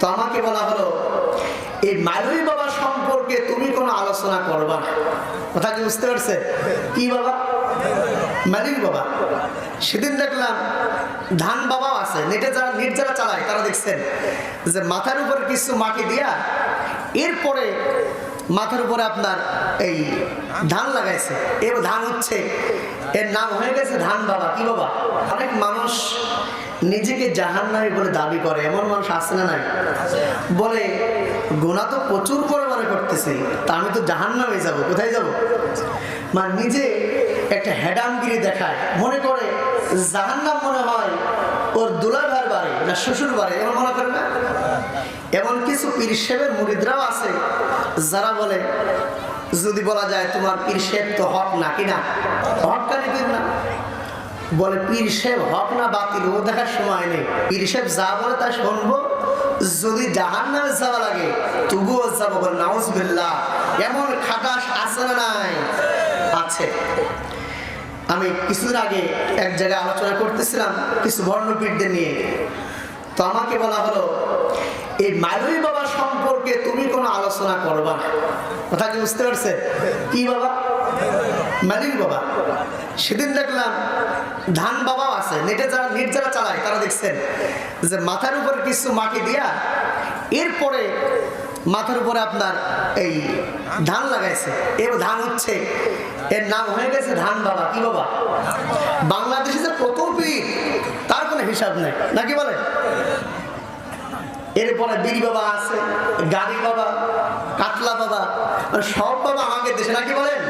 তো আমাকে বলা হলো, এই মালুই বাবা সম্পর্কে তুমি কোনো আলোচনা করবা না। কথা কি বুঝতে পারছে? কি বাবা? মালিক বাবা। সেদিন দেখলাম ধান বাবাও আছে, নেটে যারা, নেট যারা চালায়, তারা দেখছেন যে মাথার উপর কিছু মাটি দিয়া এরপরে মাথার উপরে আপনার এই ধান লাগাইছে। এর ধান হচ্ছে, এর নাম হয়ে গেছে ধান বাবা। কি বাবা? অনেক মানুষ নিজেকে জাহান নামে বলে দাবি করে। এমন মানুষ আছে না নাই? বলে গোনা তো প্রচুর পরিমাণে করতেছে, তা আমি তো জাহান নামে যাব, কোথায় যাব? মানে নিজে একটা হেডামগিরি দেখায়। মনে করে জাহান্নাম মনে হয় ওর দুলাভার বাড়ি, না শ্বশুর বাড়ি, এমন মনে করে না? এমন কিছু পীর সাহেবের মুরিদরাও আছে, যারা বলে, যদি বলা যায় তোমার পীর সাহেব তো হক না কিনা হক কানি পীর না? বলে, পীর সাহেব হক না বাতিল, ও দেখার সময় নেই। পীর সাহেব যা বলে তা শুনব। যদি জাহান নামে যাওয়া লাগে, তবুও যাব বলে, নাউজবিল্লাহ, এমন খাটাস আছে না নাই? আছে। আমি কিছুদিন আগে এক জায়গায় আলোচনা করতেছিলাম কিছু বর্ণপীঠদের নিয়ে। তো আমাকে বলা হলো, এই মালুই বাবা সম্পর্কে তুমি কোনো আলোচনা করবা না। কথা কি বুঝতে পারছে? কি বাবা? মালিক বাবা। সেদিন দেখলাম ধান বাবাও আছে, নেটে যারা, নেট যারা চালায়, তারা দেখছেন যে মাথার উপর কিছু মাটি দিয়া এরপরে মাথার উপরে আপনার এই ধান লাগাইছে। এবার ধান হচ্ছে এর নাম হয়ে গেছে ধান বাবা কি বাবা? বাংলাদেশে যে কত পীর, তার কোনো হিসাব নেই। নাকি বলে? এরপরে বিড়ি বাবা আছে, গাড়ি বাবা, কাতলা বাবা, সব বাবা আমাকে দেশে। নাকি বলেন?